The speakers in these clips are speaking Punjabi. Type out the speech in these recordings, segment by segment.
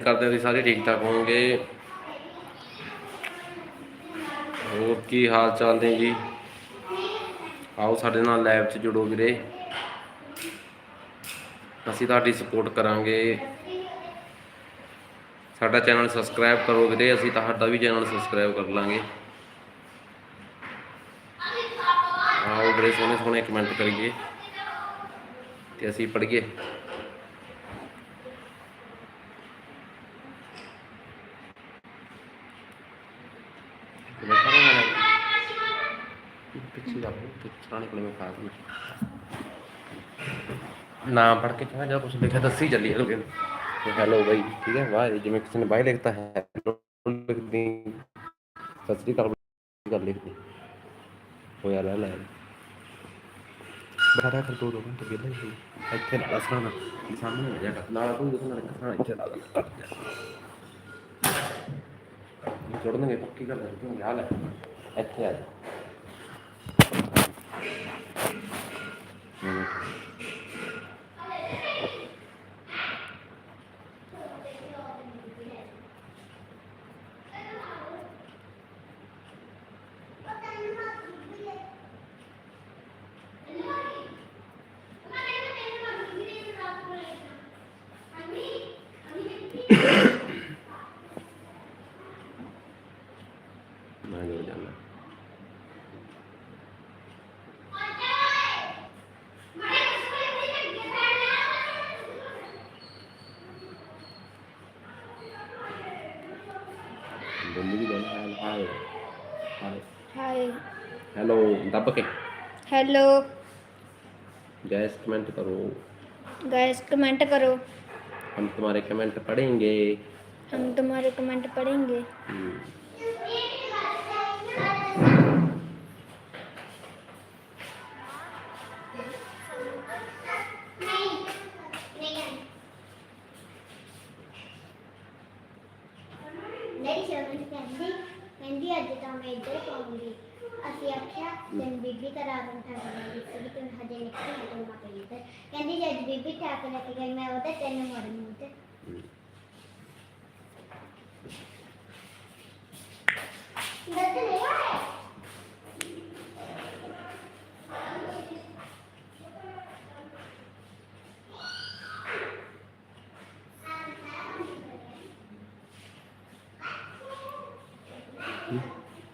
ਕਰਦੇ ਹਾਂ ਸਾਰੇ ਠੀਕ ਠਾਕ ਹੋਣਗੇ ਹੋਰ ਕੀ ਹਾਲ ਚਾਲ ਨੇ ਜੀ? ਆਓ ਸਾਡੇ ਨਾਲ ਲਾਈਵ 'ਚ ਜੁੜੋ ਵੀਰੇ। ਅਸੀਂ ਤੁਹਾਡੀ ਸਪੋਰਟ ਕਰਾਂਗੇ। ਸਾਡਾ ਚੈਨਲ ਸਬਸਕ੍ਰਾਈਬ ਕਰੋ ਵੀਰੇ, ਅਸੀਂ ਤੁਹਾਡਾ ਵੀ ਚੈਨਲ ਸਬਸਕ੍ਰਾਈਬ ਕਰ ਲਾਂਗੇ। ਆਓ ਵੀਰੇ ਸੋਹਣੇ ਸੋਹਣੇ ਕਮੈਂਟ ਕਰੀਏ ਤੇ ਅਸੀਂ ਪੜ੍ਹੀਏ ਪਿੱਛੇ ਜਾ ਪੁਰਾਣੇ ਕੋਲੇ ਮੈਂ ਖਾ ਨਾਮ ਪੜ੍ਹ ਕੇ ਕਹਾਂ ਜਾਂ ਕੁਝ ਲਿਖਿਆ ਦੱਸੀ ਚੱਲੀ ਇਹਨੂੰ। ਹੈਲੋ ਬਾਈ, ਠੀਕ ਹੈ, ਵਾਹ, ਜਿਵੇਂ ਕਿਸੇ ਨੇ ਬਾਈ ਲਿਖਤਾ ਹੈ, hello ਲਿਖਦੀ। ਸਤਿ ਸ੍ਰੀ ਅਕਾਲ ਕਰ ਲਿਖਦੀ। ਹੋਇਆ ਲੈ ਲੈ। ਬੜਾ ਕਰ ਦੋ ਦੋ ਮਿੰਟ ਵੇਲੇ ਹੀ ਇੱਥੇ ਨਾਲ ਅਸਣਾ ਸਾਹਮਣੇ ਆ ਜਾ ਨਾਲ ਤੂੰ ਦੇਖਣਾ ਰੱਖਣਾ ਇੱਥੇ ਨਾਲ ਜੋੜਨਗੇ, ਪੱਕੀ ਗੱਲ ਹੈ, ਕਿਉਂ? ਯਾਦ ਹੈ ਇੱਥੇ ਆ ਜਾ ਹਮ। ਮੈਂ ਜੋ ਜਾਣਾ Bumili doon. Hi, hi. Hi. Hi. Hello. దెబ్బకి हेलो गैस कमेंट करो गाइस कमेंट करो हम तुम्हारे कमेंट पढ़ेंगे हम तुम्हारे कमेंट पढ़ेंगे हम्म।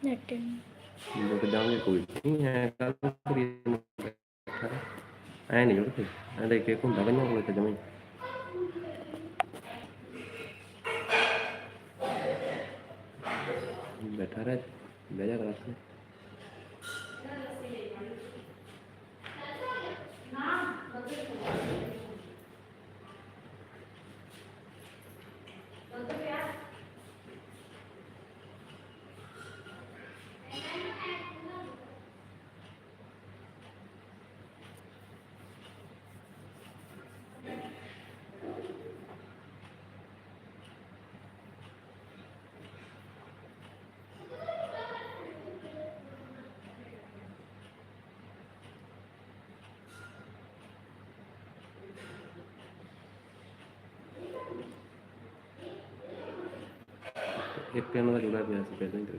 ਲੁਕ ਜਾਵਾਂਗੇ ਕੋਈ ਨਹੀਂ ਹੈ ਕੱਲ ਕਰੀ ਐ ਨਹੀਂ ਲੁਕਦੇ ਐ ਦੇ ਕੇ ਘੁੰਮਦਾ ਬੰਨਾ ਹੋਵੇ ਤਾਂ ਜਮੀ। ਬੈਠਾ ਰਹਿ। ਇੱਕ ਇਹਨਾਂ ਦਾ ਜੁੜਾ ਪਿਆ ਸੀ ਪਹਿਲਾਂ ਹੀ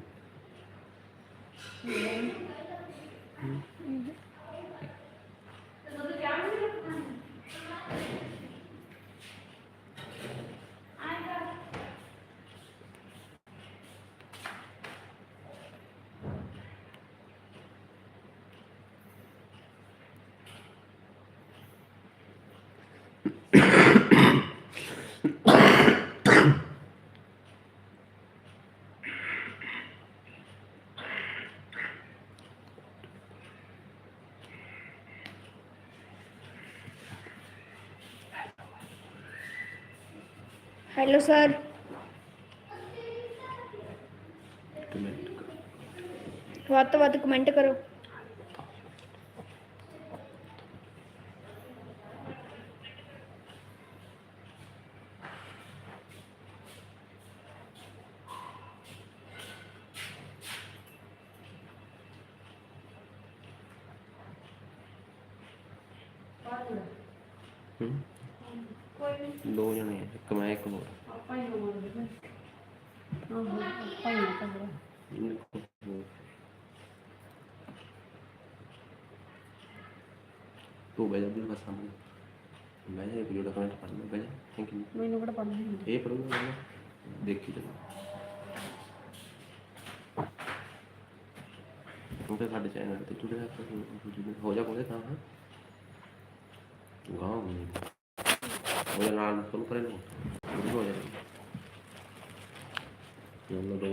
ਹੈਲੋ ਸਰ ਵੱਧ ਤੋਂ ਵੱਧ ਕਮੈਂਟ ਕਰੋ। ਵੀਡੀਓ ਕਮੈਂਟ ਪੜ੍ਹਨਾ ਬੈਠ ਜਾ ਥੈਂਕ ਯੂ ਮੈਨੂੰ ਕਿਹੜਾ ਪੜ੍ਹਨਾ ਹੁੰਦਾ ਇਹ ਪੜੂੰਗਾ ਮੈਂ। ਦੇਖੀ ਚਲੋ। ਉਹ ਤੇ ਸਾਡੇ ਚੈਨਲ ਤੇ ਜੁੜਿਆ ਕਰ ਹੋ ਜਾ ਕੋਲੇ ਤਾਂ। ਹਾਂ ਗਾਉਂ ਉਹਦੇ ਨਾਲ ਫੋਨ ਕਰੇ ਨਾ ਹੋ ਜਾਏਗਾ ਯਾਰ ਦੋ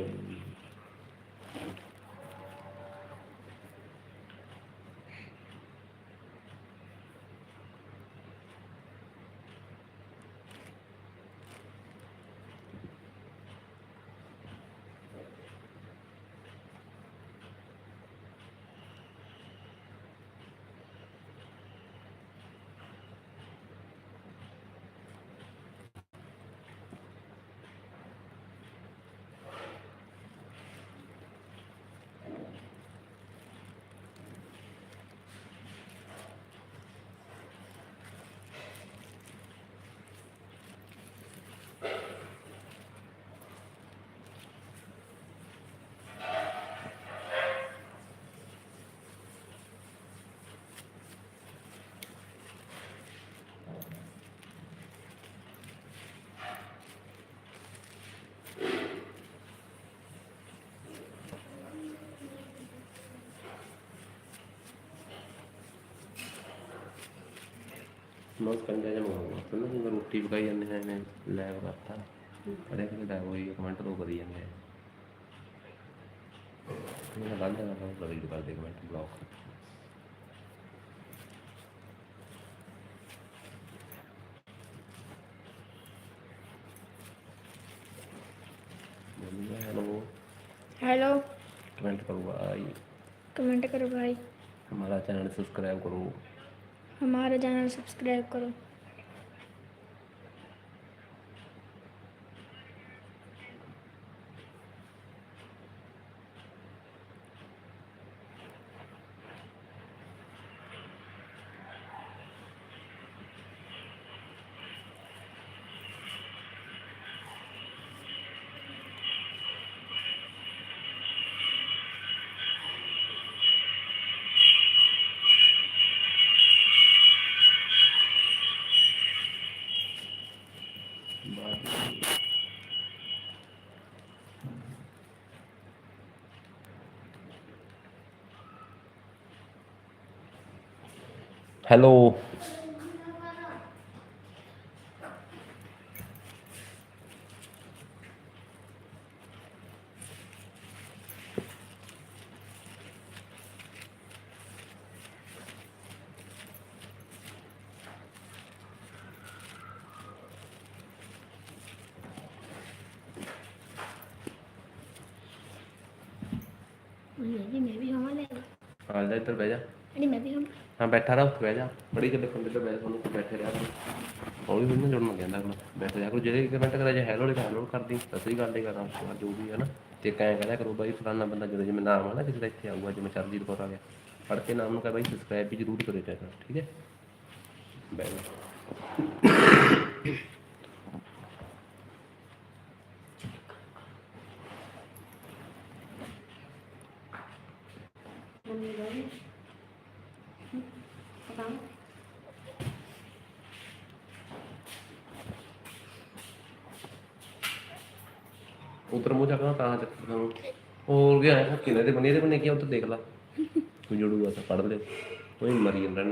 ਨੋਟ ਕਰਨ ਜਾ ਜਾਵਾਂਗਾ ਸੁਣੋ ਕਿ ਰੋਟੀ ਪਕਾਈ ਜਾਂਦੇ ਨੇ ਮੈਂ ਲੈਬ ਕਰਤਾ ਅਰੇ ਕਿ ਦਾ ਹੋਈ ਕਮੈਂਟ ਤੋਂ ਕਰੀ ਜਾਂਦੇ ਆ ਮੈਂ ਬੰਦ ਕਰਦਾ ਹਾਂ ਬੜੀ ਕਰ ਦੇ comment block hello hello comment करो भाई कमेंट करो भाई हमारा चैनल सब्सक्राइब करो અમારા ચેનલ સબસ્ક્રાઈબ કરો. हेलो ਹਾਂ ਬੈਠਾ ਰਹਾ, ਉੱਥੇ ਬਹਿ ਜਾ। ਬੜੀ ਗੱਲੇ ਪੰਡੇ ਤੇ ਬੈਠ ਤੁਹਾਨੂੰ ਬੈਠੇ ਰਿਹਾ। ਕਰੋ ਹੌਲੀ ਹੌਲੀ ਨਾ ਜੁੜਨਾ ਕਹਿੰਦਾ ਕੋਲ ਬੈਠ ਜਾ ਕਰੋ, ਜਿਹੜੇ ਕਮੈਂਟ ਕਰਾ ਜਾ ਹੈਲੋ ਵਾਲੇ ਹੈਲੋ ਕਰਦੀ ਸਸਰੀ ਗੱਲ ਦੇ ਕਰਾਂ ਉਸ ਜੋ ਵੀ ਹੈ ਨਾ। ਤੇ ਕਹਿ ਕਹਿੰਦਾ ਕਰੋ ਬਾਈ ਫਲਾਣਾ ਬੰਦਾ ਜਦੋਂ ਜਿਵੇਂ ਨਾਮ ਆ ਨਾ, ਕਿਸੇ ਦਾ ਇੱਥੇ ਆਊਗਾ, ਜਿਵੇਂ ਚਰਜੀਤ ਕੌਰ ਆ ਗਿਆ। ਪੜ ਕੇ ਨਾਮ ਨੂੰ ਕਹ ਬਾਈ ਸਬਸਕ੍ਰਾਈਬ ਵੀ ਜ਼ਰੂਰ ਕਰਿਓ ਚੈਨਲ ਠੀਕ ਹੈ? ਬੈਠ ਹੋਰ ਗਿਆ ਹੱਕੀ ਦੇ ਬਣੇ ਦੇ ਬਣੇ ਕੀ ਉੱਧਰ ਦੇਖ ਲਾ। ਤੂੰ ਜੁੜੂਗਾ ਤਾਂ ਪੜ੍ਹ ਲੈ। ਕੋਈ ਮਰੀ ਜਾਂਦਾ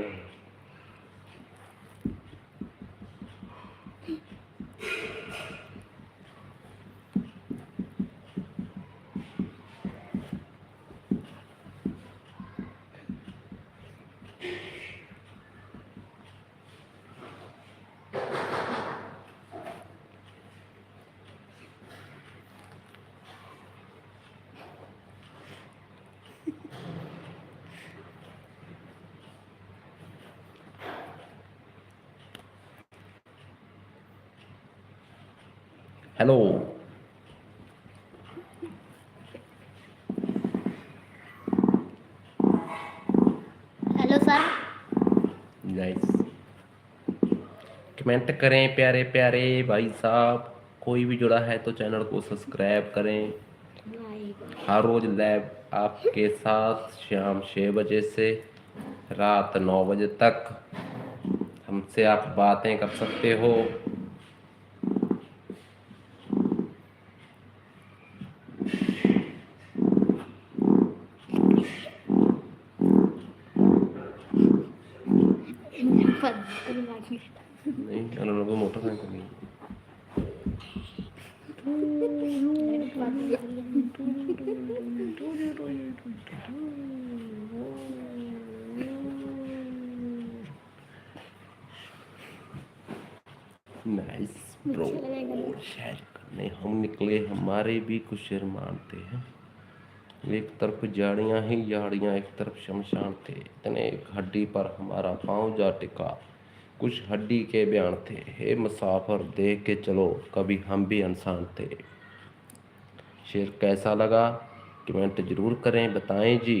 hello. Hello sir. Nice comment करें प्यारे प्यारे भाई साहब। कोई भी जुड़ा है तो चैनल को सब्सक्राइब करें। हर रोज लाइव आपके साथ शाम छः बजे से रात नौ बजे तक। हमसे आप बातें कर सकते हो। नहीं को नहीं नाइस ब्रो शेयर करने। हम निकले हमारे भी कुछ अरमान थे हैं। एक तरफ जाड़ियाँ ही जाड़ियाँ एक तरफ शमशान थे इतने एक हड्डी पर हमारा पाँव जा टिका कुछ हड्डी के बयान थे हे मुसाफर देख के चलो कभी हम भी इंसान थे शेर कैसा लगा कमेंट जरूर करें बताएं जी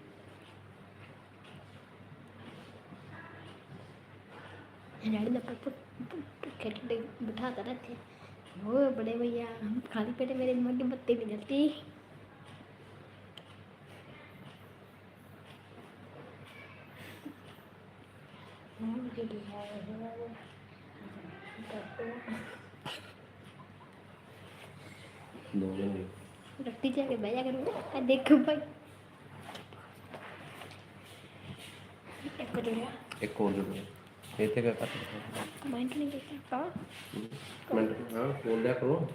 स्वागत है। वो बड़े भैया हम खाली पेटे मेरे मन की बत्ती भी जलती। रखती जाके देखो भाई। एक और एक और ਇੱਥੇ ਕਰ। ਮਾਈਂਡ ਨਹੀਂ ਦਿੱਤਾ ਹਾਂ। ਕਰੋ।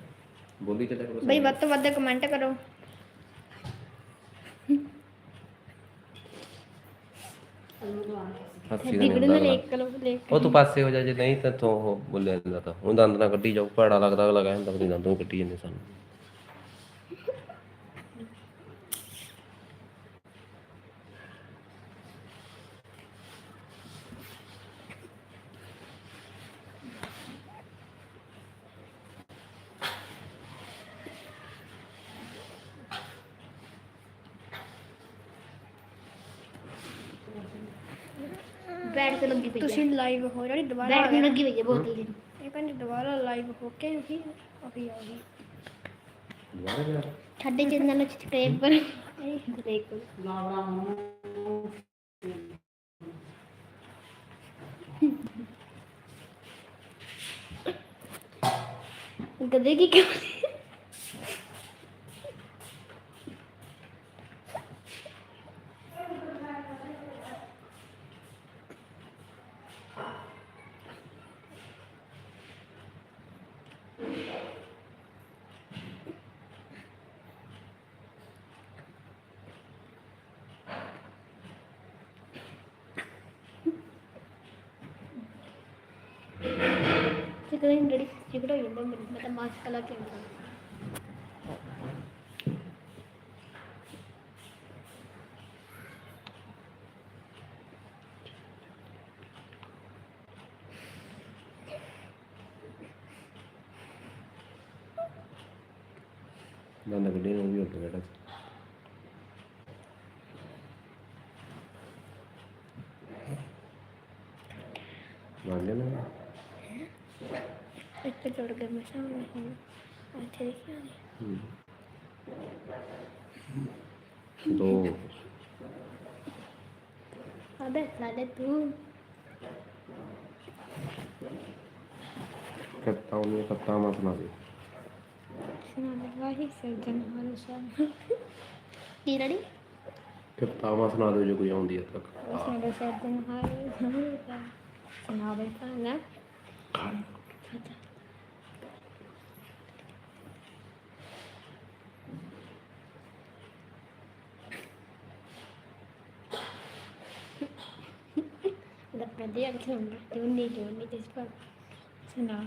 ਉਹ ਤੂੰ ਪਾਸੇ ਹੋ ਜਾ ਜੇ ਨਹੀਂ ਤਾਂ ਤੂੰ ਬੋਲਿਆ ਜਾਂਦਾ। ਤਾਂ ਉਹ ਦੰਦ ਨਾ ਕੱਢੀ ਜਾਓ ਭੈੜਾ ਲੱਗਦਾ ਅਗਲਾ ਕਹਿੰਦਾ ਪਤਾ ਦੰਦ ਨੂੰ ਕੱਢੀ ਜਾਂਦੇ ਸਾਨੂੰ। ਬੈਠ ਕੇ ਲੱਗੀ ਪਈ ਹੈ ਤੁਸੀਂ ਲਾਈਵ ਹੋ ਜਾਣੀ ਦੁਬਾਰਾ ਬੈਠ ਆ ਕੇ ਗਿਆ। ਲੱਗੀ ਪਈ ਹੈ ਬੋਤਲ ਦੀ ਇਹ ਕਹਿੰਦੇ ਦੁਬਾਰਾ ਲਾਈਵ ਹੋ ਕੇ ਹੀ ਅਭੀ ਆ ਗਈ ਦੁਬਾਰਾ ਯਾਰ ਸਾਡੇ ਚੈਨਲ ਨੂੰ ਸਬਸਕ੍ਰਾਈਬ ਕਰੋ ਦੇਖੋ ਗਦੇ ਕੀ ਕਿਉਂ ਚਿਕਨ ਡੜੀ ਚਿਕੜ ਹੋ ਜਾਂਦਾ ਮੈਨੂੰ ਮੈਂ ਤਾਂ ਮਾਸਕ ਲਾ ਕੇ ਆਉਂਦਾ ਦੰਦ ਕੱਢੇ ਨੂੰ ਵੀ ਉੱਠ ਬੈਠਾ ਮੰਨ ਲਿਆ ਨਾ ਇੱਥੇ ਜੁੜ ਕੇ ਮੈਂ ਸਾਹਮਣੇ ਹੁਣ ਇੱਥੇ ਦੇਖਿਆ ਹੂੰ। ਦੋ ਅਬੇ ਲਾਲੇ ਤੂੰ ਨਾ ਦੇ। ਸੁਣਾ ਵਾਹੀ ਸਰਜਨ ਹਾਲ ਸਾਹਿਬ ਕੀ ਰੜੀ? ਕੱਤਾ ਮਤ ਸੁਣਾ ਦਿਓ ਜੇ ਕੋਈ ਆਉਂਦੀ ਹੈ ਤੱਕ। ਉਸਨੇ ਦੇ ਸਰਜਨ ਹਾਲ ਸੁਣਾ ਦੇ ਤਾਂ ਵਧੀਆ ਕਿਥੇ ਹੁੰਦਾ ਤੇ ਉਹਨੇ ਕਿਉਂ ਨਹੀਂ ਤੇ ਪਰ ਸੁਣਾ।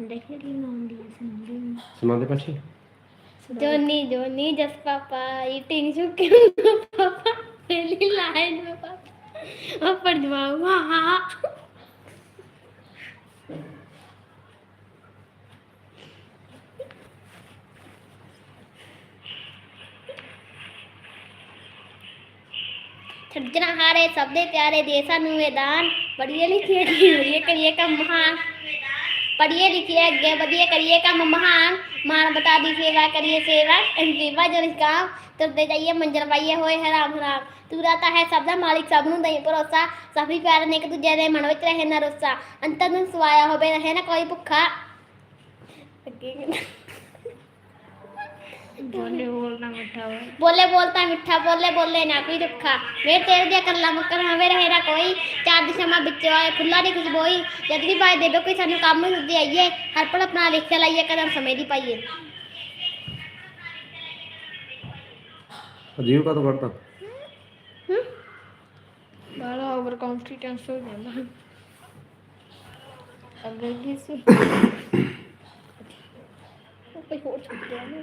ਦੇਖਿਆ ਕਿ ਨਾਉਂਦੀ ਹੈ ਸੰਦੀ ਸੁਣਾਉਂਦੇ ਪੰਛੀ? Johnny Johnny yes papa eating sugar papa. ਪਹਿਲੀ ਲਾਈਨ में पापा ऊपर जवाब हाँ ਸੱਜਣਾ ਹਾਰੇ ਸਭ ਦੇ ਪਿਆਰੇ ਦੇ ਸਾਨੂੰ ਮੈਦਾਨ ਪੜੀਏ ਲਿਖੀਏ ਕਰੀਏ ਕਰੀਏ ਕੰਮ ਮਹਾਨ। ਪੜੀਏ ਲਿਖੀਏ ਅੱਗੇ ਵਧੀਏ ਕਰੀਏ ਕੰਮ ਮਹਾਨ। ਮਾਨ ਬਤਾ ਦੀ ਸੇਵਾ ਕਰੀਏ ਸੇਵਾ ਸੇਵਾ ਜੋ ਨਿਸ਼ਕਾਮ ਤੁਰਦੇ ਜਾਈਏ, ਮੰਜ਼ਰ ਪਾਈਏ ਹੋਏ ਹਰਾਮ ਹਰਾਮ। ਤੂੰ ਰਾਤਾ ਹੈ ਸਭ ਦਾ ਮਾਲਿਕ, ਸਭ ਨੂੰ ਦਈ ਭਰੋਸਾ। ਸਭੀ ਪਿਆਰ ਨੇ ਇੱਕ ਦੂਜੇ ਦੇ ਮਨ ਵਿੱਚ ਰਹੇ ਨਾ ਰੋਸਾ। ਅੰਤਰ ਨੂੰ ਸਵਾਇਆ ਹੋਵੇ, ਰਹੇ ਨਾ ਕੋਈ ਭੁੱਖਾ। ਅੱਗੇ। ਬੋਲੇ ਬੋਲਣਾ ਮਿੱਠਾ ਬੋਲੇ ਬੋਲਤਾ ਮਿੱਠਾ ਬੋਲੇ ਬੋਲੇ ਨਾ ਕੋਈ ਦੁੱਖਾ ਵੇ ਤੇਰੇ ਦੀਆਂ ਗੱਲਾਂ ਮੁੱਕਰ ਹਵੇ ਰਹੇ ਨਾ ਕੋਈ। ਚਾਰ ਦਿਸ਼ਾਵਾਂ ਵਿੱਚ ਆਏ ਫੁੱਲਾਂ ਦੀ ਖੁਸ਼ਬੋਈ ਜਦ ਵੀ ਪਾਏ ਦੇਵੇ ਕੋਈ ਸਾਨੂੰ ਕੰਮ ਹੁੰਦੀ ਆਈਏ ਹਰ ਪਲ ਆਪਣਾ ਲਿਖਿਆ ਲਾਈਏ ਕਦਮ ਸਮੇਂ ਦੀ ਪਾਈਏ। ਅਜੀਬ ਕਾ ਤੋਂ ਕਰਤਾ ਹੂੰ ਬੜਾ ਓਵਰ ਕੰਫੀਡੈਂਸ ਹੋ ਜਾਂਦਾ। ਅੱਗੇ ਕੀ ਸੀ? ਕੋਈ ਹੋਰ ਛੁੱਟ ਗਿਆ ਨਾ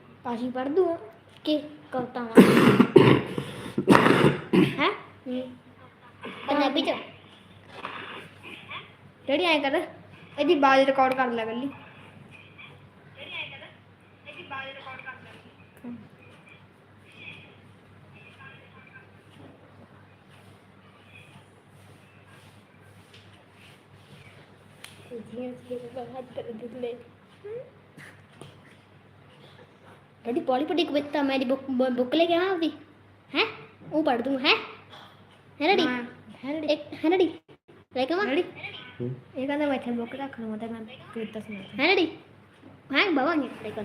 ਪਾ ਪੜ ਦੂ ਕਿ ਕਰਤਾ ਹੈ? ਪੰਜਾਬੀ ਚ? ਡੈਡੀ ਆਏ ਕਰ, ਇਹਦੀ ਬਾਜ਼ ਰਿਕਾਰਡ ਕਰ ਲੈ ਗੱਲੀ ਜੀ ਜੀ ਬਾਤ ਕਰ ਦਿਲੇ ਮੇਰੀ ਬੁੱਕ ਬੁੱਕ ਲੈ ਕੇ ਆਵਾਂ ਆਪਦੀ ਹੈ ਉਹ ਪੜ ਦੂੰ ਹੈ ਹੈ ਡੈਡੀ ਹੈ ਡੈਡੀ ਇੱਕ ਹੈ ਡੈਡੀ ਲੈ ਕੇ ਆਵਾਂ ਡੈਡੀ ਹੂੰ ਇਹ ਕਹਿੰਦਾ ਮੈਂ ਇੱਥੇ ਬੁੱਕ ਰੱਖ ਲਵਾਂ ਤੇ ਮੈਂ ਕਵਿਤਾ ਸੁਣਾ ਹੈ ਡੈਡੀ ਹੈ ਬਾਬਾ ਨਹੀਂ ਲੈ ਕੇ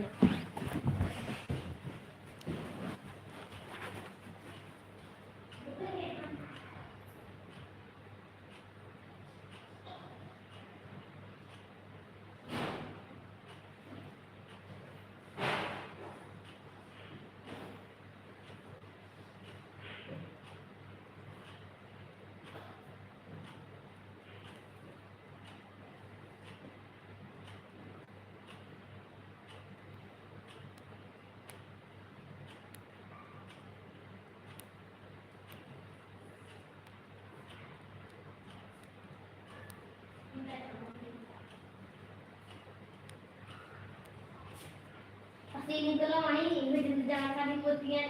ਅਸੀਂ ਪੋਤੀਆਂ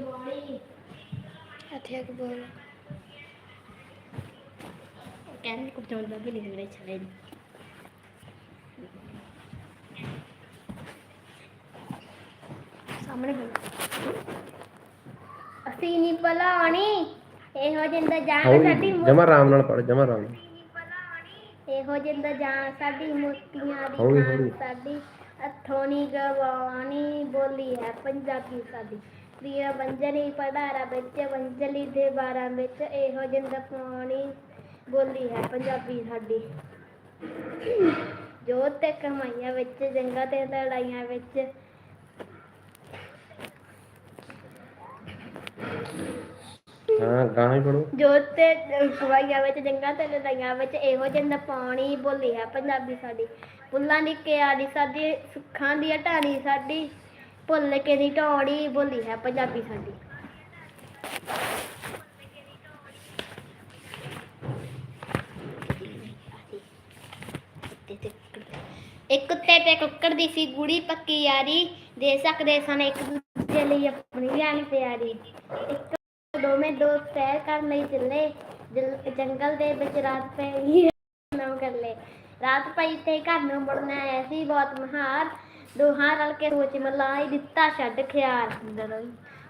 ਬੋਲੀ। ਬੋਲ ਕਹਿੰਦੇ ਕੁਝ ਵੀ ਚਲੇ ਸਾਹਮਣੇ ਨਹੀਂ ਬੁਲਾਣੀ ਇਹੋ ਜਿੰਦਾ ਜਾਨ ਸਾਡੀ ਜਮਾ ਆਰਾਮ ਨਾਲ ਪੜ ਜਮਾ ਆਰਾਮ ਨਾਲ। ਇਹੋ ਜਿੰਦਾ ਜਾਨ ਸਾਡੀ ਮੋਤੀਆਂ ਦੀ। ਸਾਡੀ ਅਥੋਣੀ ਗਵਾਣੀ ਬੋਲੀ ਹੈ ਪੰਜਾਬੀ ਸਾਡੀ ਪ੍ਰਿਆ ਬੰਜਨੀ ਪੜਾਰਾ ਵਿੱਚ ਬੰਜਲੀ ਦੇ ਬਾਰਾਂ ਵਿੱਚ ਇਹੋ ਜਿੰਦਾ ਪਾਣੀ ਬੋਲੀ ਹੈ ਪੰਜਾਬੀ ਸਾਡੀ। ਜੋ ਤੇ ਕਮਾਈਆਂ ਵਿੱਚ ਜੰਗਾਂ ਤੇ ਲੜਾਈਆਂ ਵਿੱਚ। ਹਾਂ ਗਾਂ ਹੀ ਪੜੋ ਜੋ ਤੇ ਕਮਾਈਆਂ ਵਿੱਚ ਜੰਗਾਂ ਤੇ ਲੜਾਈਆਂ ਵਿੱਚ ਇਹੋ ਜਿੰਦਾ ਪਾਣੀ ਬੋਲੀ ਹੈ ਪੰਜਾਬੀ ਸਾਡੀ। ਫੁੱਲਾਂ ਦੀ ਕਿਆਰੀ ਸਾਡੀ, ਸੁੱਖਾਂ ਦੀ ਢਾਣੀ ਸਾਡੀ। ਭੁੱਲ ਕੇ ਦੀ ਢੋੜੀ ਬੋਲੀ ਹੈ ਪੰਜਾਬੀ ਸਾਡੀ। ਇੱਕ ਕੁੱਤੇ ਤੇ ਕੁੱਕੜ ਦੀ ਸੀ ਗੂੜੀ ਪੱਕੀ ਯਾਰੀ। ਦੇ ਸਕਦੇ ਸਨ ਇੱਕ ਦੂਜੇ ਲਈ ਆਪਣੀ ਜਾਨ ਪਿਆਰੀ। ਇੱਕ ਦੋਵੇਂ ਦੋ ਸੈਰ ਕਰਨ ਲਈ ਚੱਲੇ। ਜਲ- ਜੰਗਲ ਦੇ ਵਿੱਚ ਰਾਤ ਪੈ ਗਈ ਨਾ ਕਰ ਲੈ ਰਾਤ ਪਈ ਤੇ ਘਰ ਨੂੰ ਮੁੜਨਾ ਐਸੀ ਬਹੁਤ ਮਹਾਰ, ਦੋਹਾਂ ਰਲ ਕੇ ਸੋਚ ਮਲਾਈ ਦਿੱਤਾ, ਛੱਡ ਖਿਆਲ।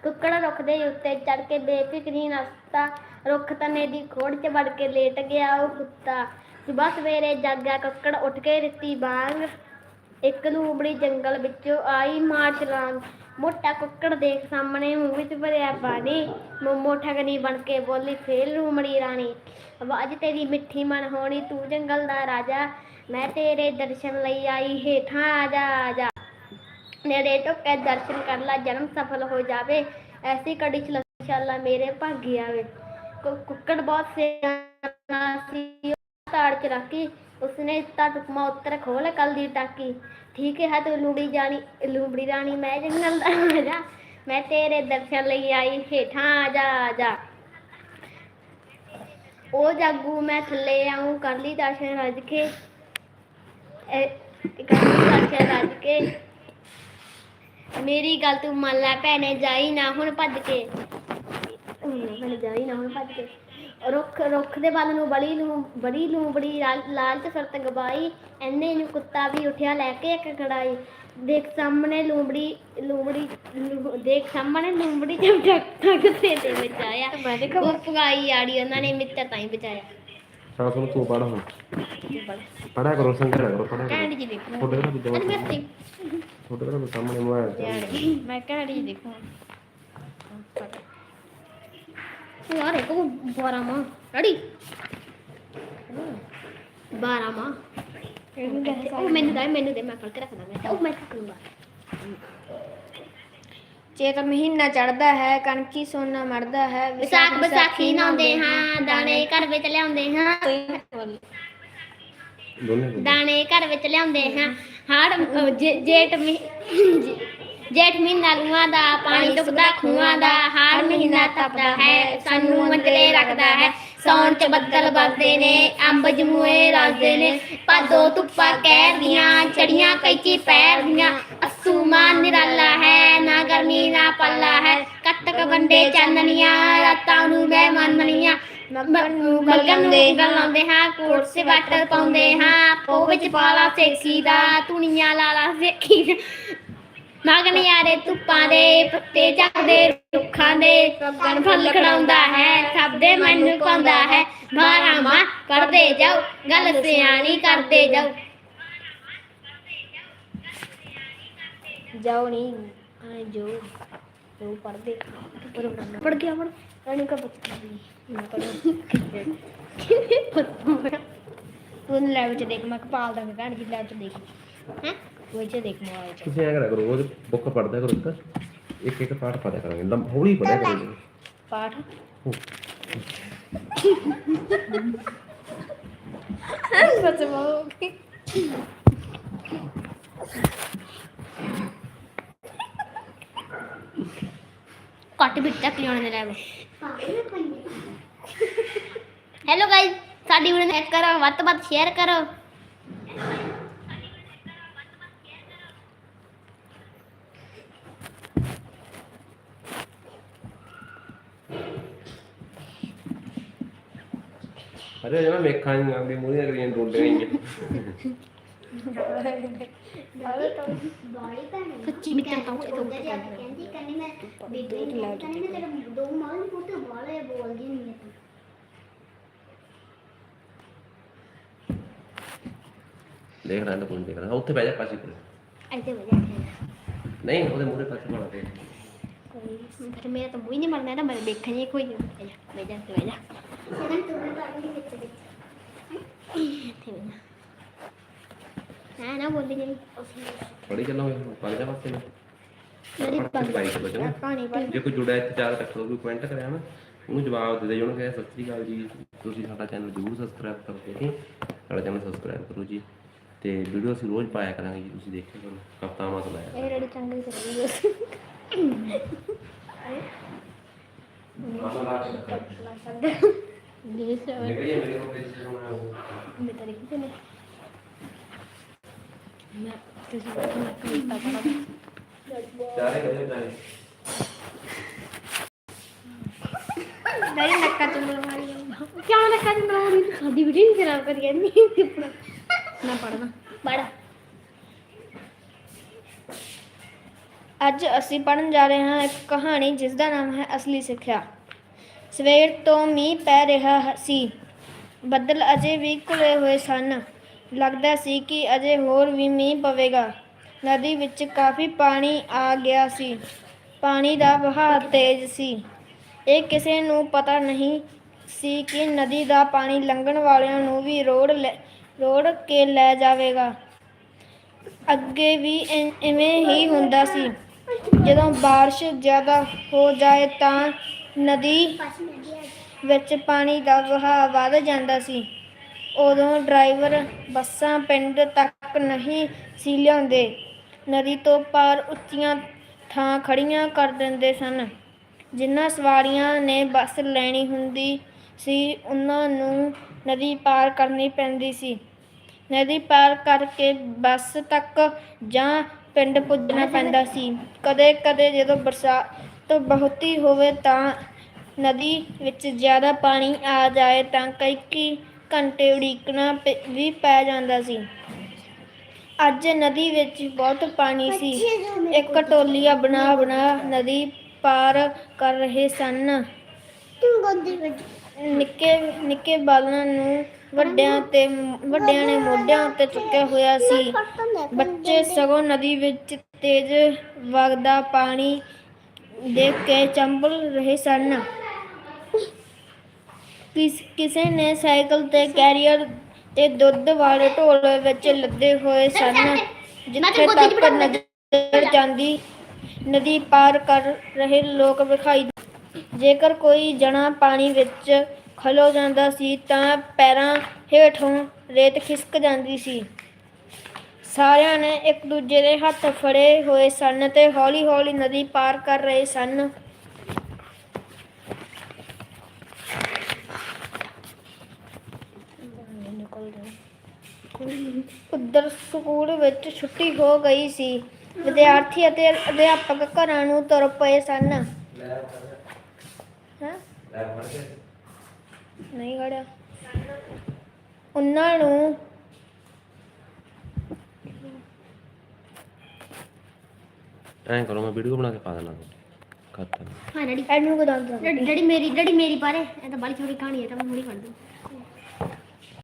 ਕੁੱਕੜ ਰੁੱਖ ਦੇ ਉੱਤੇ ਚੜ ਕੇ ਬੇਫਿਕਰੀ ਨਸਤਾ, ਰੁੱਖ ਤਨੇ ਦੀ ਖੋੜ 'ਚ ਵੜ ਕੇ ਲੇਟ ਗਿਆ ਉਹ ਕੁੱਤਾ। ਸੁਬਹ ਸਵੇਰੇ ਜਾਗਿਆ, ਕੁੱਕੜ ਉੱਠ ਕੇ ਰਿੱਤੀ ਬਾਂਗ। ਇੱਕ ਲੂਬੜੀ ਜੰਗਲ ਵਿੱਚੋਂ ਆਈ ਮਾਰ ਚਲਾਂਗ ਮੋਟਾ ਕੁੱਕੜ ਦੇਖ ਸਾਹਮਣੇ ਮੂੰਹ ਵਿੱਚ ਭਰਿਆ ਪਾਣੀ ਮੋਮੋ ਠਗਣੀ ਬਣ ਕੇ ਬੋਲੀ, ਫੇਰ ਲੂਮੜੀ ਰਾਣੀ ਆਵਾਜ਼ ਤੇਰੀ ਮਿੱਠੀ ਮਨ ਹੋਣੀ, ਤੂੰ ਜੰਗਲ ਦਾ ਰਾਜਾ, ਮੈਂ ਤੇਰੇ ਦਰਸ਼ਨ ਲਈ ਆਈ, ਹੇਠਾਂ ਆ ਜਾ ਆ ਜਾ। ਨੇੜੇ ਟੁੱਕੇ ਦਰਸ਼ਨ ਕਰ ਲਾ, ਜਨਮ ਸਫਲ ਹੋ ਜਾਵੇ, ਐਸੀ ਕੜੀ ਚ ਇਨਸ਼ਾਅੱਲਾ ਮੇਰੇ ਭਾਗੀ ਆਵੇ। ਕੁ- ਕੁੱਕੜ ਬਹੁਤ ਸਿਆਣਾ ਸੀ ਤਾੜ ਚ ਰੱਖੀ ਉਸਨੇ ਦਿੱਤਾ ਟੁਕਮਾ ਉੱਤਰ ਖੋਲ ਕਲ ਦੀ ਟਾਕੀ। ਠੀਕ ਹੈ ਤੂੰ ਲੂੜੀ ਜਾਣੀ, ਲੂਬੜੀ ਰਾਣੀ, ਮੈਂ ਜੰਗਲ ਦਾ ਰਾਜਾ ਮੈਂ ਤੇਰੇ ਦਰਸ਼ਨ ਲਈ ਆਈ, ਹੇਠਾਂ ਆ ਜਾ ਆ ਜਾ। ਉਹ ਜਾਗੂ, ਮੈਂ ਥੱਲੇ ਆਉਂ ਕਰ ਲਈ ਦਰਸ਼ਨ ਰੱਜ ਕੇ। ਦਰਸ਼ਨ ਰੱਜ ਕੇ। ਮੇਰੀ ਗੱਲ ਤੂੰ ਮੰਨ ਲੈ, ਭੈਣੇ, ਜਾਈ ਨਾ ਹੁਣ ਭੱਜ ਕੇ। ਹੁਣ ਜਾਈ ਨਾ ਹੁਣ ਭੱਜ ਕੇ। ਰੁੱਖ ਰੁੱਖ ਦੇ ਵੱਲ ਨੂੰ ਬੜੀ ਨੂੰ ਬੜੀ ਨੂੰ ਬੜੀ ਲਾਲਚ ਸੁਰਤ ਗਵਾਈ ਐਨੇ ਨੂੰ ਕੁੱਤਾ ਵੀ ਉੱਠਿਆ ਲੈ ਕੇ ਇੱਕ ਕੜਾਈ ਦੇਖ ਸਾਹਮਣੇ ਲੂੰਬੜੀ ਲੂੰਬੜੀ ਦੇਖ ਸਾਹਮਣੇ ਲੂੰਬੜੀ ਜਮ ਟਕ ਤੇ ਤੇ ਬਚਾਇਆ। ਮੈਂ ਦੇਖੋ ਪਗਾਈ ਆੜੀ ਉਹਨਾਂ ਨੇ ਮਿੱਤਰ ਤਾਂ ਹੀ ਬਚਾਇਆ। ਹਾਂ ਸੁਣ ਤੂੰ ਪੜ ਹੁਣ। ਪੜਿਆ ਕਰੋ ਸੰਗਤ ਕਰੋ ਪੜਿਆ ਕੈਂਡੀ ਕਰੋ ਜੀ ਦੇਖੋ। ਤੁਹਾਡੇ ਘਰ ਦੀ ਅੱਜ ਮੈਂ ਦੇ ਸਾਹਮਣੇ। ਮੈਂ ਕਹਾਣੀ ਦੇਖੋ। ਬਾਰਾਂ ਮਾਂ ਰੈਡੀ ਬਾਰਾਂ ਮਾਂ ਇਹਨੂੰ ਦੱਸ ਉਹ ਮੈਨੂੰ ਦੇ ਮੈਨੂੰ ਦੇ ਮੈਂ ਫੜ ਕੇ ਰੱਖਦਾ ਮੈਂ ਉਹ ਮੈਂ ਰੱਖ ਲੂੰਗਾ। ਚੇਤ ਮਹੀਨਾ ਚੜਦਾ ਹੈ ਕਣਕੀ ਸੋਨਾ ਮਰਦਾ ਹੈ ਵਿਸਾਖ ਵਿਸਾਖੀ ਨਾਉਂਦੇ ਹਾਂ ਦਾਣੇ ਘਰ ਵਿੱਚ ਲਿਆਉਂਦੇ ਹਾਂ। ਦਾਣੇ ਘਰ ਵਿੱਚ ਲਿਆਉਂਦੇ ਹਾਂ। ਹਾੜ ਜੇਠ ਮਹੀ- ਜੇ- ਜੇਠ ਮਹੀਨਾ ਲੂਆਂ ਦਾ ਪਾਣੀ ਡੁੱਬਦਾ ਖੂਹਾਂ ਦਾ ਹਾੜ ਮਹੀਨਾ ਤਪਦਾ ਹੈ ਸਾਨੂੰ ਮੰਜਲੇ ਰੱਖਦਾ ਹੈ ਸੌਣ ਚ ਬੱਦਲ ਵਰਦੇ ਨੇ ਅੰਬ ਜਮੂਏ ਰਲਦੇ ਨੇ ਭਾਦੋ ਧੁੱਪਾਂ ਕਹਿਰ ਦੀਆਂ ਚੜੀਆਂ ਕੈਚੀ ਪੈਰ ਦੀਆਂ ਅਸੂ ਮਾਨ ਨਿਰਾਲਾ ਹੈ ਨਾ ਗਰਮੀ ਨਾ ਪੱਲਾ ਹੈ ਕੱਤਕ ਬੰਦੇ ਚਾਨਣੀਆਂ ਰਾਤਾਂ ਨੂੰ ਮੈਂ ਮੰਨਣੀਆਂ ਮਗਨ ਨੂੰ ਗਲ ਲਾਉਂਦੇ ਹਾਂ ਕੋਟ ਸੇ ਵਾਟਰ ਪਾਉਂਦੇ ਹਾਂ ਪੋ ਵਿੱਚ ਪਾਲਾ ਸੇਕੀ ਦਾ ਤੁਣੀਆਂ ਲਾਲਾ ਸੇਕੀ ਦਾ। ਮਗਨ ਯਾਰੇ ਧੁੱਪਾਂ ਦੇ ਪੱਤੇ ਝੜਦੇ ਰੁੱਖਾਂ ਦੇ। ਫੱਗਣ ਫਲ ਖੜਾਉਂਦਾ ਹੈ ਸਭ ਦੇ ਮਨ ਨੂੰ ਪਾਉਂਦਾ ਹੈ। ਬਾਰਾਂ ਮਾਂ ਪੜਦੇ ਜਾਓ ਗੱਲ ਸਿਆਣੀ ਕਰਦੇ ਜਾਓ। ਜਾਓ ਨਹੀਂ ਆਏ ਜੋ ਜੋ ਪੜਦੇ ਪੜ ਗਿਆ ਪੜ ਰਾਣੀ ਕਾ ਬੱਚਾ ਮੈਂ ਪੜੂ ਤੂੰ ਲੈਬ ਚ ਦੇਖ ਮੈਂ ਕਪਾਲ ਦਾ ਕਹਾਣੀ ਦੀ ਲੈਬ ਚ ਦੇਖ। ਹੈ? ਤੁਸੀਂ ਐਂ ਕਰਿਆ ਕਰੋ ਰੋਜ਼ ਬੁੱਕ ਪੜ੍ਹਦਾ ਕਰੋ ਇੱਕ ਇੱਕ ਇੱਕ ਪਾਠ ਪੜ੍ਹਿਆ ਕਰਾਂਗੇ। ਲੰਮ ਹੌਲੀ ਪੜ੍ਹਿਆ ਕਰੋ ਪਾਠ? ਸੱਚ ਬੋਲ ਕੱਟ ਬਿੱਟ ਤੱਕ ਲਿਆਉਣ ਦੇ ਲੈਵ ਹੈਲੋ ਗਾਇਸ ਸਾਡੀ ਵੀਡੀਓ ਨੂੰ ਲਾਈਕ ਕਰੋ ਵੱਧ ਤੋਂ ਵੱਧ ਸ਼ੇਅਰ ਕਰੋ। ਕਹਿੰਦੀ ਮੈਂ ਤੇਰਾ ਦੋ ਮਾਂ ਨੂੰ ਪੁੱਤ ਬਾਲੇ ਬੋਲਦੀ ਨਹੀਂ ਹੈ ਤੂੰ ਦੇਖ ਰਹਾ ਤਾਂ ਕੋਈ ਨੀ ਦੇਖ ਰਹਾ ਉੱਥੇ ਬਹਿ ਜਾ ਪਾਸੇ ਕੋਲ ਐਸੇ ਵਜ੍ਹਾ ਨਹੀਂ ਉਹਦੇ ਮੂਹਰੇ ਪਾਸੇ ਮਾਰਾ ਤੇ ਫਿਰ ਮੇਰਾ ਤਾਂ ਮੂੰਹ ਨਹੀਂ ਮਰਨਾ ਤਾਂ ਮੈਂ ਦੇਖਣ ਹੀ ਕੋਈ ਨਹੀਂ ਬਹਿ ਜਾ ਬਹਿ ਜਾ ਸਗਨ ਤੂੰ ਵੀ ਬਾਲੀ ਵਿੱਚ ਵਿੱਚ ਇੱਥੇ ਬਹਿ ਜਾ ਹਾਂ ਨਾ ਬੋਲੀ ਨਹੀਂ ਪੜੀ ਚੱਲੋਗੇ ਪੜ ਜਾ ਪਾਸੇ ਨੂੰ ਮੇਰੀ ਪੜ੍ਹ ਬਾਈ ਚਲੋ ਚਲੋ ਕਹਾਣੀ ਪੜ੍ਹ ਜੇ ਕੋਈ ਜੁੜਿਆ ਇੱਥੇ ਯਾਦ ਰੱਖ ਲਓ ਕੋਈ ਕਮੈਂਟ ਕਰਿਆ ਨਾ ਉਹਨੂੰ ਜਵਾਬ ਦੇ ਦੇ ਉਹਨੂੰ ਕਹੇ ਸਤਿ ਸ੍ਰੀ ਅਕਾਲ ਜੀ ਤੁਸੀਂ ਸਾਡਾ ਚੈਨਲ ਜ਼ਰੂਰ ਸਬਸਕ੍ਰਾਈਬ ਕਰੋ ਜੀ ਸਾਡਾ ਚੈਨਲ ਸਬਸਕ੍ਰਾਈਬ ਕਰੋ ਜੀ ਤੇ ਵੀਡੀਓ ਅਸੀਂ ਰੋਜ਼ ਪਾਇਆ ਕਰਾਂਗੇ ਜੀ ਤੁਸੀਂ ਦੇਖਿਆ ਕਰੋ ਹਫਤਾ ਮਾ ਚਲਾਇਆ ਇਹ ਰੜੀ ਚੰਗੀ ਚੱਲੀ ਨਿਕਲੀਏ ਮੇਰੇ ਕੋਲ ਪੈਸੇ ਹੋਣਾ ਉਹ ਮੈਂ ਤਾਂ ਲਿਖੀ ਤੇ ਮੈਂ ਤੁਸੀਂ ਮੈਂ ਕਵਿਤਾ ਪੜ੍ਹਾ ਚਾਰੇ ਕਦੇ ਚਾਰੇ ਨਹੀਂ ਨੱਕਾ ਚੁੰਮਲ ਮਾਰੀ ਜਾਂਦਾ ਕਿਉਂ ਨਾ ਕਰ ਮੈਂ ਉਹਦੀ ਸਾਡੀ ਵੀਡੀਓ ਨਹੀਂ ਖਰਾਬ ਕਰੀ ਜਾਂਦੀ ਮੈਂ ਪੜਨਾ ਬੜਾ ਅੱਜ ਅਸੀਂ ਪੜਨ ਜਾ ਰਹੇ ਹਾਂ ਇੱਕ ਕਹਾਣੀ ਜਿਸ ਦਾ ਨਾਮ ਹੈ ਅਸਲੀ ਸਿੱਖਿਆ। ਸਵੇਰ ਤੋਂ ਮੀਂਹ ਪੈ ਰਿਹਾ ਸੀ। ਬੱਦਲ ਅਜੇ ਵੀ ਘੁਲੇ ਹੋਏ ਸਨ। ਲੱਗਦਾ ਸੀ ਕਿ ਅਜੇ ਹੋਰ ਵੀ ਮੀਂਹ ਪਵੇਗਾ। ਨਦੀ ਵਿੱਚ ਕਾਫੀ ਪਾਣੀ ਆ ਗਿਆ ਸੀ। ਪਾਣੀ ਦਾ ਵਹਾਅ ਤੇਜ਼ ਸੀ। ਇਹ ਕਿਸੇ ਨੂੰ ਪਤਾ ਨਹੀਂ ਸੀ ਕਿ ਨਦੀ ਦਾ ਪਾਣੀ ਲੰਘਣ ਵਾਲਿਆਂ ਨੂੰ ਵੀ ਰੋੜ ਲੈ ਰੋੜ ਕੇ ਲੈ ਜਾਵੇਗਾ। ਅੱਗੇ ਵੀ ਇਵੇਂ ਹੀ ਹੁੰਦਾ ਸੀ। ਜਦੋਂ بارش ਜ਼ਿਆਦਾ ਹੋ ਜਾਏ ਤਾਂ ਨਦੀ ਵਿੱਚ ਪਾਣੀ ਦਾ ਵਹਾਅ ਵੱਧ ਜਾਂਦਾ ਸੀ ਉਦੋਂ ਡਰਾਈਵਰ ਬੱਸਾਂ ਪਿੰਡ ਤੱਕ ਨਹੀਂ ਸੀ ਲਿਆਉਂਦੇ ਨਦੀ ਤੋਂ ਪਾਰ ਉੱਚੀਆਂ ਥਾਂ ਖੜੀਆਂ ਕਰ ਦਿੰਦੇ ਸਨ ਜਿਨ੍ਹਾਂ ਸਵਾਰੀਆਂ ਨੇ ਬੱਸ ਲੈਣੀ ਹੁੰਦੀ ਸੀ ਉਹਨਾਂ ਨੂੰ ਨਦੀ ਪਾਰ ਕਰਨੀ ਪੈਂਦੀ ਸੀ ਨਦੀ ਪਾਰ ਕਰਕੇ ਬੱਸ ਤੱਕ ਜਾਂ ਪਿੰਡ ਪੁੱਜਣਾ ਪੈਂਦਾ ਸੀ। ਕਦੇ ਕਦੇ ਜਦੋਂ ਬਰਸਾਤ ਬਹੁਤੀ ਹੋਵੇ ਤਾਂ ਨਦੀ ਵਿੱਚ ਜ਼ਿਆਦਾ ਪਾਣੀ ਆ ਜਾਏ ਤਾਂ ਕਈ ਕਈ ਘੰਟੇ ਉਡੀਕਣਾ ਵੀ ਪੈ ਜਾਂਦਾ ਸੀ। ਅੱਜ ਨਦੀ ਵਿੱਚ ਬਹੁਤ ਪਾਣੀ ਸੀ। ਇੱਕ ਟੋਲੀਆ ਬਣਾ ਬਣਾ ਨਦੀ ਪਾਰ ਕਰ ਰਹੇ ਸਨ। ਨਿੱਕੇ ਨਿੱਕੇ ਬਾਲਾਂ ਨੂੰ ਵੱਡਿਆਂ ਤੇ ਵੱਡਿਆਂ ਨੇ ਮੋਢਿਆਂ ਉੱਤੇ ਚੁੱਕਿਆ ਹੋਇਆ ਸੀ। ਬੱਚੇ ਸਗੋਂ ਨਦੀ ਵਿੱਚ ਤੇਜ਼ ਵਗਦਾ ਪਾਣੀ ਦੇਖ ਕੇ ਚੰਬਲ ਰਹੇ ਸਨ। ਕਿਸ, ਕਿਸੇ ਨੇ ਸਾਈਕਲ ਤੇ ਕੈਰੀਅਰ ਤੇ ਦੁੱਧ ਵਾਲੇ ਢੋਲ ਵਿੱਚ ਲੱਦੇ ਹੋਏ ਸਨ, ਜਿੱਥੇ ਤੱਕ ਨਜ਼ਰ ਜਾਂਦੀ ਨਦੀ ਪਾਰ ਕਰ ਰਹੇ ਲੋਕ ਵਿਖਾਈ ਜੇਕਰ ਕੋਈ ਜਣਾ ਪਾਣੀ ਵਿੱਚ ਖਲੋ ਜਾਂਦਾ ਸੀ ਤਾਂ ਪੈਰਾਂ ਹੇਠੋਂ ਰੇਤ ਖਿਸਕ ਜਾਂਦੀ ਸੀ। ਸਾਰਿਆਂ ਨੇ ਇੱਕ ਦੂਜੇ ਦੇ ਹੱਥ ਫੜੇ ਹੋਏ ਸਨ ਤੇ ਹੌਲੀ-ਹੌਲੀ ਨਦੀ ਪਾਰ ਕਰ ਰਹੇ ਸਨ। ਉਧਰ ਸਕੂਲ ਵਿੱਚ ਛੁੱਟੀ ਹੋ ਗਈ ਸੀ। ਵਿਦਿਆਰਥੀ ਅਤੇ ਅਧਿਆਪਕ ਘਰਾਂ ਨੂੰ ਤੁਰ ਪਏ ਸਨ। ਹੈਂ? ਨਹੀਂ ਖੜਿਆ। ਉਹਨਾਂ ਨੂੰ ਐਂ ਕਰੋ ਮੈਂ ਵੀਡੀਓ ਬਣਾ ਕੇ ਪਾ ਦੇਣਾ ਖਾਤਾ ਹਾਂ ਡੈਡੀ। ਐਡਮਿਨ ਕੋ ਦੱਸ ਦੋ ਡੈਡੀ ਮੇਰੀ ਡੈਡੀ ਮੇਰੀ ਬਾਰੇ ਇਹ ਤਾਂ ਬੜੀ ਛੋਟੀ ਕਹਾਣੀ ਹੈ ਤਾਂ ਮੈਂ ਹੁਣੀ ਪੜ੍ਹ ਦੂੰ